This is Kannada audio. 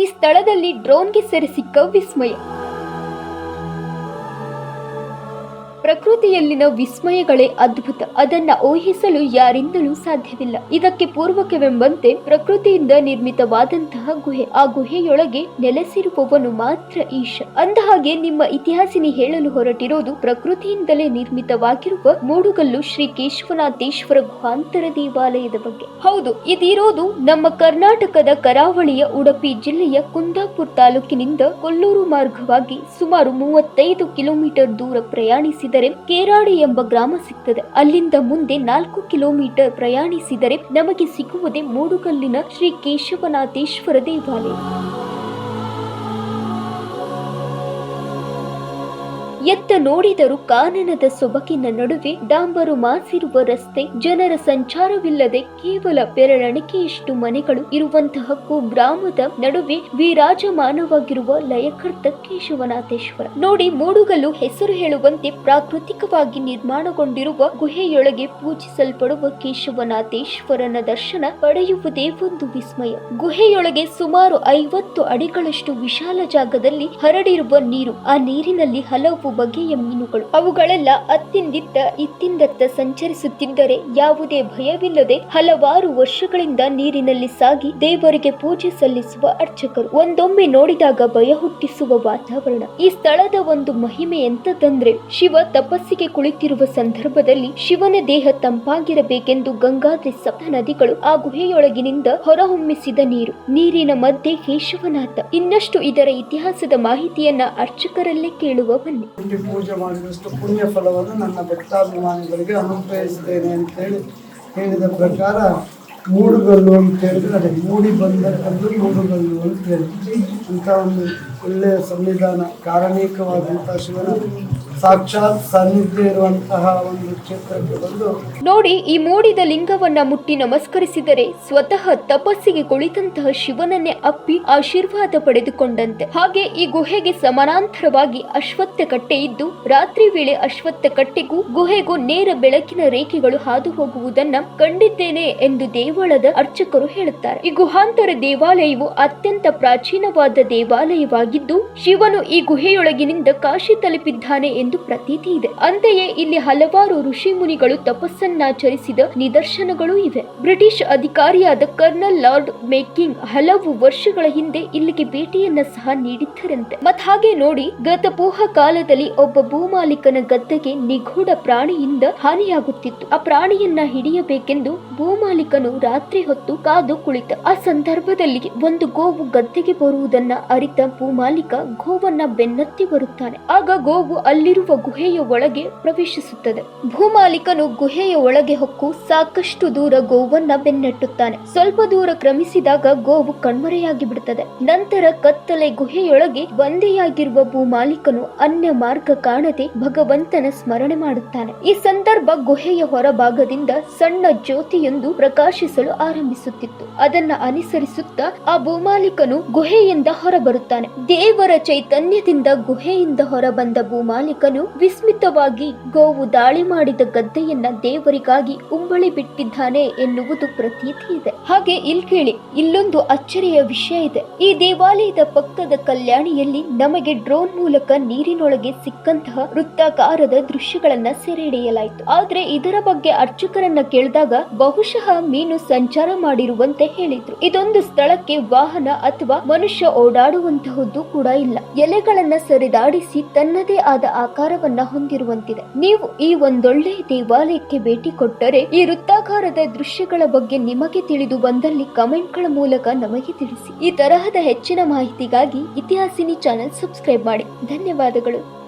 ಈ ಸ್ಥಳದಲ್ಲಿ ಡ್ರೋನ್ಗೆ ಸೇರಿಸಿ ಸಿಕ್ಕ ವಿಸ್ಮಯ ಪ್ರಕೃತಿಯಲ್ಲಿನ ವಿಸ್ಮಯಗಳೇ ಅದ್ಭುತ. ಅದನ್ನ ಊಹಿಸಲು ಯಾರಿಂದಲೂ ಸಾಧ್ಯವಿಲ್ಲ. ಇದಕ್ಕೆ ಪೂರ್ವಕವೆಂಬಂತೆ ಪ್ರಕೃತಿಯಿಂದ ನಿರ್ಮಿತವಾದಂತಹ ಗುಹೆ. ಆ ಗುಹೆಯೊಳಗೆ ನೆಲೆಸಿರುವವನು ಮಾತ್ರ ಈಶ. ಅಂದಹಾಗೆ ನಿಮ್ಮ ಇತಿಹಾಸಿನಿ ಹೇಳಲು ಹೊರಟಿರೋದು ಪ್ರಕೃತಿಯಿಂದಲೇ ನಿರ್ಮಿತವಾಗಿರುವ ಮೂಡುಗಲ್ಲು ಶ್ರೀ ಕೇಶವನಾಥೇಶ್ವರ ಗುಹಾಂತರ ದೇವಾಲಯದ ಬಗ್ಗೆ. ಹೌದು, ಇದಿರೋದು ನಮ್ಮ ಕರ್ನಾಟಕದ ಕರಾವಳಿಯ ಉಡುಪಿ ಜಿಲ್ಲೆಯ ಕುಂದಾಪುರ ತಾಲೂಕಿನಿಂದ ಕೊಲ್ಲೂರು ಮಾರ್ಗವಾಗಿ ಸುಮಾರು ಮೂವತ್ತೈದು ಕಿಲೋಮೀಟರ್ ದೂರ ಪ್ರಯಾಣಿಸಿದರೆ ಕೇರಾಡಿ ಎಂಬ ಗ್ರಾಮ ಸಿಗ್ತದೆ. ಅಲ್ಲಿಂದ ಮುಂದೆ ನಾಲ್ಕು ಕಿಲೋಮೀಟರ್ ಪ್ರಯಾಣಿಸಿದರೆ ನಮಗೆ ಸಿಗುವುದೇ ಮೂಡುಗಲ್ಲಿನ ಶ್ರೀ ಕೇಶವನಾಥೇಶ್ವರ ದೇವಾಲಯ. ಎತ್ತ ನೋಡಿದರೂ ಕಾನನದ ಸೊಬಕಿನ ನಡುವೆ ಡಾಂಬರು ಮಾಸಿರುವ ರಸ್ತೆ, ಜನರ ಸಂಚಾರವಿಲ್ಲದೆ ಕೇವಲ ಬೆರಳಣಿಕೆಯಷ್ಟು ಮನೆಗಳು ಇರುವಂತಹ ಕುಗ್ರಾಮದ ನಡುವೆ ವಿರಾಜಮಾನವಾಗಿರುವ ಲಯಕರ್ತ ಕೇಶವನಾಥೇಶ್ವರ. ನೋಡಿ ಮೂಡುಗಲು ಹೆಸರು ಹೇಳುವಂತೆ ಪ್ರಾಕೃತಿಕವಾಗಿ ನಿರ್ಮಾಣಗೊಂಡಿರುವ ಗುಹೆಯೊಳಗೆ ಪೂಜಿಸಲ್ಪಡುವ ಕೇಶವನಾಥೇಶ್ವರನ ದರ್ಶನ ಪಡೆಯುವುದೇ ಒಂದು ವಿಸ್ಮಯ. ಗುಹೆಯೊಳಗೆ ಸುಮಾರು ಐವತ್ತು ಅಡಿಗಳಷ್ಟು ವಿಶಾಲ ಜಾಗದಲ್ಲಿ ಹರಡಿರುವ ನೀರು, ಆ ನೀರಿನಲ್ಲಿ ಹಲವು ಬಗೆಯ ಮೀನುಗಳು. ಅವುಗಳೆಲ್ಲ ಅತ್ತಿಂದಿತ್ತ ಇತ್ತಿಂದತ್ತ ಸಂಚರಿಸುತ್ತಿದ್ದರೆ ಯಾವುದೇ ಭಯವಿಲ್ಲದೆ ಹಲವಾರು ವರ್ಷಗಳಿಂದ ನೀರಿನಲ್ಲಿ ಸಾಗಿ ದೇವರಿಗೆ ಪೂಜೆ ಸಲ್ಲಿಸುವ ಅರ್ಚಕರು. ಒಂದೊಮ್ಮೆ ನೋಡಿದಾಗ ಭಯ ಹುಟ್ಟಿಸುವ ವಾತಾವರಣ. ಈ ಸ್ಥಳದ ಒಂದು ಮಹಿಮೆ ಎಂತದಂದ್ರೆ ಶಿವ ತಪಸ್ಸಿಗೆ ಕುಳಿತಿರುವ ಸಂದರ್ಭದಲ್ಲಿ ಶಿವನ ದೇಹ ತಂಪಾಗಿರಬೇಕೆಂದು ಗಂಗಾದ್ರಿ ಸಪ್ತ ನದಿಗಳು ಆ ಗುಹೆಯೊಳಗಿನಿಂದ ಹೊರಹೊಮ್ಮಿಸಿದ ನೀರು. ನೀರಿನ ಮಧ್ಯೆ ಕೇಶವನಾಥ. ಇನ್ನಷ್ಟು ಇದರ ಇತಿಹಾಸದ ಮಾಹಿತಿಯನ್ನ ಅರ್ಚಕರಲ್ಲೇ ಕೇಳುವ ಬನ್ನಿ. ಇಲ್ಲಿ ಪೂಜೆ ಮಾಡಿದಷ್ಟು ಪುಣ್ಯ ಫಲವನ್ನು ನನ್ನ ಭಕ್ತಾಭಿಮಾನಿಗಳಿಗೆ ಅನುಗ್ರಹಿಸ್ತೇನೆ ಅಂತೇಳಿ ಹೇಳಿದ ಪ್ರಕಾರ ಮೂಡುಗಲ್ಲು ಅಂತ ಹೇಳಿದ್ರೆ ಅದೇ ಮೂಡಿ ಬಂದ ಕಲ್ಲು ಮೂಡುಗಲ್ಲು ಅಂತ ಹೇಳಿ. ಅಂತ ಒಂದು ಒಳ್ಳೆಯ ಸಂವಿಧಾನ, ಕಾರಣಿಕವಾದಂಥ ಶಿವನ ನೋಡಿ, ಈ ಮೂಡಿದ ಲಿಂಗವನ್ನ ಮುಟ್ಟಿ ನಮಸ್ಕರಿಸಿದರೆ ಸ್ವತಃ ತಪಸ್ಸಿಗೆ ಕುಳಿತಂತಹ ಶಿವನನ್ನೇ ಅಪ್ಪಿ ಆಶೀರ್ವಾದ ಪಡೆದುಕೊಂಡಂತೆ. ಹಾಗೆ ಈ ಗುಹೆಗೆ ಸಮಾನಾಂತರವಾಗಿ ಅಶ್ವತ್ಥ ಕಟ್ಟೆ ಇದ್ದು, ರಾತ್ರಿ ವೇಳೆ ಅಶ್ವತ್ಥ ಕಟ್ಟೆಗೂ ಗುಹೆಗೂ ನೇರ ಬೆಳಕಿನ ರೇಖೆಗಳು ಹಾದು ಹೋಗುವುದನ್ನ ಕಂಡಿದ್ದೇನೆ ಎಂದು ದೇವಳದ ಅರ್ಚಕರು ಹೇಳುತ್ತಾರೆ. ಈ ಗುಹಾಂತರ ದೇವಾಲಯವು ಅತ್ಯಂತ ಪ್ರಾಚೀನವಾದ ದೇವಾಲಯವಾಗಿದ್ದು, ಶಿವನು ಈ ಗುಹೆಯೊಳಗಿನಿಂದ ಕಾಶಿ ತಲುಪಿದ್ದಾನೆ ಎಂದು ಪ್ರತೀತಿ ಇದೆ. ಅಂತೆಯೇ ಇಲ್ಲಿ ಹಲವಾರು ಋಷಿ ಮುನಿಗಳು ತಪಸ್ಸನ್ನಾಚರಿಸಿದ ನಿದರ್ಶನಗಳು ಇವೆ. ಬ್ರಿಟಿಷ್ ಅಧಿಕಾರಿಯಾದ ಕರ್ನಲ್ ಲಾರ್ಡ್ ಮೇಕಿಂಗ್ ಹಲವು ವರ್ಷಗಳ ಹಿಂದೆ ಇಲ್ಲಿಗೆ ಭೇಟಿಯನ್ನ ಸಹ ನೀಡಿದ್ದರಂತೆ. ಮತ್ ಹಾಗೆ ನೋಡಿ, ಗತಪೋಹ ಕಾಲದಲ್ಲಿ ಒಬ್ಬ ಭೂಮಾಲೀಕನ ಗದ್ದೆಗೆ ನಿಗೂಢ ಪ್ರಾಣಿಯಿಂದ ಹಾನಿಯಾಗುತ್ತಿತ್ತು. ಆ ಪ್ರಾಣಿಯನ್ನ ಹಿಡಿಯಬೇಕೆಂದು ಭೂಮಾಲೀಕನು ರಾತ್ರಿ ಹೊತ್ತು ಕಾದು ಕುಳಿತ. ಆ ಸಂದರ್ಭದಲ್ಲಿ ಒಂದು ಗೋವು ಗದ್ದೆಗೆ ಬರುವುದನ್ನ ಅರಿತ ಭೂಮಾಲೀಕ ಗೋವನ್ನ ಬೆನ್ನತ್ತಿ ಬರುತ್ತಾನೆ. ಆಗ ಗೋವು ಅಲ್ಲಿರುವ ಗುಹೆಯ ಒಳಗೆ ಪ್ರವೇಶಿಸುತ್ತದೆ. ಭೂಮಾಲೀಕನು ಗುಹೆಯ ಒಳಗೆ ಹೊಕ್ಕು ಸಾಕಷ್ಟು ದೂರ ಗೋವನ್ನ ಬೆನ್ನಟ್ಟುತ್ತಾನೆ. ಸ್ವಲ್ಪ ದೂರ ಕ್ರಮಿಸಿದಾಗ ಗೋವು ಕಣ್ಮರೆಯಾಗಿ ಬಿಡುತ್ತದೆ. ನಂತರ ಕತ್ತಲೆ ಗುಹೆಯೊಳಗೆ ಬಂದೆಯಾಗಿರುವ ಭೂಮಾಲೀಕನು ಅನ್ಯ ಮಾರ್ಗ ಕಾಣದೆ ಭಗವಂತನ ಸ್ಮರಣೆ ಮಾಡುತ್ತಾನೆ. ಈ ಸಂದರ್ಭ ಗುಹೆಯ ಹೊರಭಾಗದಿಂದ ಸಣ್ಣ ಜ್ಯೋತಿಯೊಂದು ಪ್ರಕಾಶಿಸಲು ಆರಂಭಿಸುತ್ತಿತ್ತು. ಅದನ್ನ ಅನುಸರಿಸುತ್ತಾ ಆ ಭೂಮಾಲೀಕನು ಗುಹೆಯಿಂದ ಹೊರಬರುತ್ತಾನೆ. ದೇವರ ಚೈತನ್ಯದಿಂದ ಗುಹೆಯಿಂದ ಹೊರಬಂದ ಭೂಮಾಲೀಕನು ವಿಸ್ಮಿತವಾಗಿ, ಗೋವು ದಾಳಿ ಮಾಡಿದ ಗದ್ದೆಯನ್ನ ದೇವರಿಗಾಗಿ ಉಂಬಳಿ ಬಿಟ್ಟಿದ್ದಾನೆ ಎನ್ನುವುದು ಪ್ರತೀತಿ ಇದೆ. ಹಾಗೆ ಇಲ್ಲಿ ಕೇಳಿ, ಇಲ್ಲೊಂದು ಅಚ್ಚರಿಯ ವಿಷಯ ಇದೆ. ಈ ದೇವಾಲಯದ ಪಕ್ಕದ ಕಲ್ಯಾಣಿಯಲ್ಲಿ ನಮಗೆ ಡ್ರೋನ್ ಮೂಲಕ ನೀರಿನೊಳಗೆ ಸಿಕ್ಕಂತಹ ವೃತ್ತಾಕಾರದ ದೃಶ್ಯಗಳನ್ನ ಸೆರೆ ಹಿಡಿಯಲಾಯಿತು ಆದ್ರೆ ಇದರ ಬಗ್ಗೆ ಅರ್ಚಕರನ್ನ ಕೇಳಿದಾಗ ಬಹುಶಃ ಮೀನು ಸಂಚಾರ ಮಾಡಿರುವಂತೆ ಹೇಳಿದ್ರು. ಇದೊಂದು ಸ್ಥಳಕ್ಕೆ ವಾಹನ ಅಥವಾ ಮನುಷ್ಯ ಓಡಾಡುವಂತಹದ್ದು ಕೂಡ ಇಲ್ಲ. ಎಲೆಗಳನ್ನ ಸರಿದಾಡಿಸಿ ತನ್ನದೇ ಆದ ಆಕಾರವನ್ನ ಹೊಂದಿರುವಂತಿದೆ. ನೀವು ಈ ಒಂದೊಳ್ಳೆ ದೇವಾಲಯಕ್ಕೆ ಭೇಟಿ ಕೊಟ್ಟರೆ ಈ ವೃತ್ತಾಕಾರದ ದೃಶ್ಯಗಳ ಬಗ್ಗೆ ನಿಮಗೆ ತಿಳಿದು ಬಂದಲ್ಲಿ ಕಮೆಂಟ್ಗಳ ಮೂಲಕ ನಮಗೆ ತಿಳಿಸಿ. ಈ ತರಹದ ಹೆಚ್ಚಿನ ಮಾಹಿತಿಗಾಗಿ ಇತಿಹಾಸಿನಿ ಚಾನೆಲ್ ಸಬ್ಸ್ಕ್ರೈಬ್ ಮಾಡಿ. ಧನ್ಯವಾದಗಳು.